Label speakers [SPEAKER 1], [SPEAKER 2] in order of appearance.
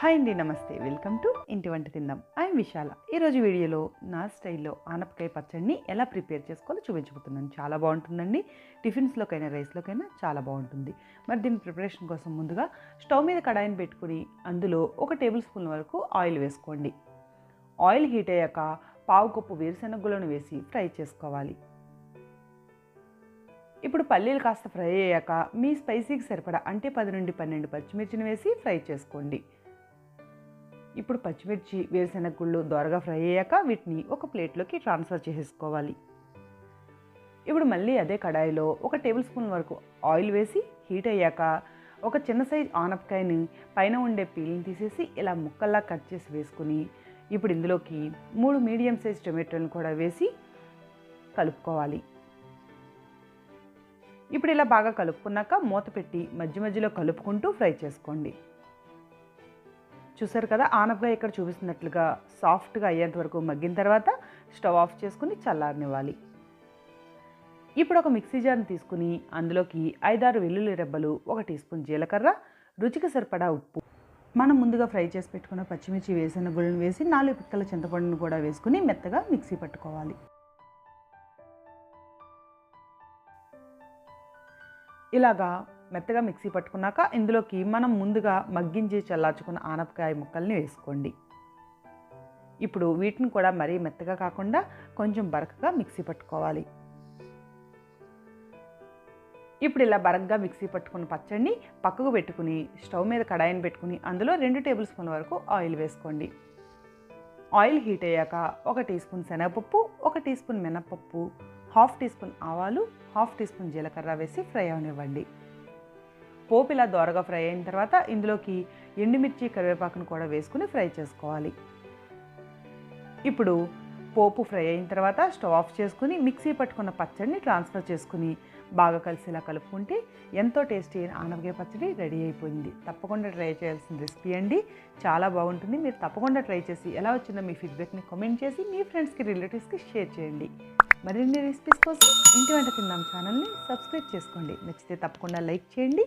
[SPEAKER 1] Hi అండి నమస్తే. Welcome to ఇంటి వంట తిందాం. ఐఎమ్ విశాల. ఈరోజు వీడియోలో నా స్టైల్లో ఆనపకాయ పచ్చడిని ఎలా ప్రిపేర్ చేసుకోవాలో చూపించబోతున్నాను. చాలా బాగుంటుందండి. టిఫిన్స్లోకైనా రైస్లోకైనా చాలా బాగుంటుంది. మరి దీని ప్రిపరేషన్ కోసం ముందుగా స్టవ్ మీద కడాయిని పెట్టుకుని అందులో ఒక టేబుల్ స్పూన్ వరకు ఆయిల్ వేసుకోండి. ఆయిల్ హీట్ అయ్యాక పావు కప్పు వేరుశెనగులను వేసి ఫ్రై చేసుకోవాలి. ఇప్పుడు పల్లీలు కాస్త ఫ్రై అయ్యాక మీ స్పైసీకి సరిపడా అంటే పది నుండి పన్నెండు పచ్చిమిర్చిని వేసి ఫ్రై చేసుకోండి. ఇప్పుడు పచ్చిమిర్చి వేరుశెనగ గుళ్ళు దోరగా ఫ్రై అయ్యాక వీటిని ఒక ప్లేట్లోకి ట్రాన్స్ఫర్ చేసేసుకోవాలి. ఇప్పుడు మళ్ళీ అదే కడాయిలో ఒక టేబుల్ స్పూన్ వరకు ఆయిల్ వేసి హీట్ అయ్యాక ఒక చిన్న సైజ్ ఆనపకాయని పైన ఉండే పీల్ని తీసేసి ఇలా ముక్కల్లా కట్ చేసి వేసుకుని ఇప్పుడు ఇందులోకి మూడు మీడియం సైజ్ టొమాటోలను కూడా వేసి కలుపుకోవాలి. ఇప్పుడు ఇలా బాగా కలుపుకున్నాక మూత పెట్టి మధ్య మధ్యలో కలుపుకుంటూ ఫ్రై చేసుకోండి. చూసారు కదా ఆనపకాయ ఇక్కడ చూపిస్తున్నట్లుగా సాఫ్ట్గా అయ్యేంత వరకు మగ్గిన తర్వాత స్టవ్ ఆఫ్ చేసుకుని చల్లారనివ్వాలి. ఇప్పుడు ఒక మిక్సీ జార్ని తీసుకుని అందులోకి ఐదారు వెల్లుల్లి రెబ్బలు ఒక టీ స్పూన్ జీలకర్ర రుచికి సరిపడా ఉప్పు. మనం ముందుగా ఫ్రై చేసి పెట్టుకున్న పచ్చిమిర్చి వేసిన గుళ్ళను వేసి నాలుగు పిక్కల చింతపండును కూడా వేసుకుని మెత్తగా మిక్సీ పట్టుకోవాలి. ఇలాగా మెత్తగా మిక్సీ పట్టుకున్నాక ఇందులోకి మనం ముందుగా మగ్గించి చల్లార్చుకున్న ఆనపకాయ ముక్కల్ని వేసుకోండి. ఇప్పుడు వీటిని కూడా మరీ మెత్తగా కాకుండా కొంచెం బరకగా మిక్సీ పట్టుకోవాలి. ఇప్పుడు ఇలా బరగ్గా మిక్సీ పట్టుకున్న పచ్చడిని పక్కకు పెట్టుకుని స్టవ్ మీద కడాయిని పెట్టుకుని అందులో రెండు టేబుల్ స్పూన్ వరకు ఆయిల్ వేసుకోండి. ఆయిల్ హీట్ అయ్యాక ఒక టీ స్పూన్ శనగపప్పు ఒక టీ స్పూన్ మినపప్పు హాఫ్ టీ స్పూన్ ఆవాలు హాఫ్ టీ స్పూన్ జీలకర్ర వేసి ఫ్రై అవనివ్వండి. పోపు ఇలా దోరగా ఫ్రై అయిన తర్వాత ఇందులోకి ఎండుమిర్చి కరివేపాకును కూడా వేసుకుని ఫ్రై చేసుకోవాలి. ఇప్పుడు పోపు ఫ్రై అయిన తర్వాత స్టవ్ ఆఫ్ చేసుకుని మిక్సీ పట్టుకున్న పచ్చడిని ట్రాన్స్ఫర్ చేసుకుని బాగా కలిసేలా కలుపుకుంటే ఎంతో టేస్టీ అయిన ఆనపకాయ పచ్చడి రెడీ అయిపోయింది. తప్పకుండా ట్రై చేయాల్సిన రెసిపీ అండి. చాలా బాగుంటుంది. మీరు తప్పకుండా ట్రై చేసి ఎలా వచ్చిందో మీ ఫీడ్బ్యాక్ని కామెంట్ చేసి మీ ఫ్రెండ్స్కి రిలేటివ్స్కి షేర్ చేయండి. మరిన్ని రెసిపీస్ కోసం ఇంటి వంట తిందాం ఛానల్ని సబ్స్క్రైబ్ చేసుకోండి. నచ్చితే తప్పకుండా లైక్ చేయండి.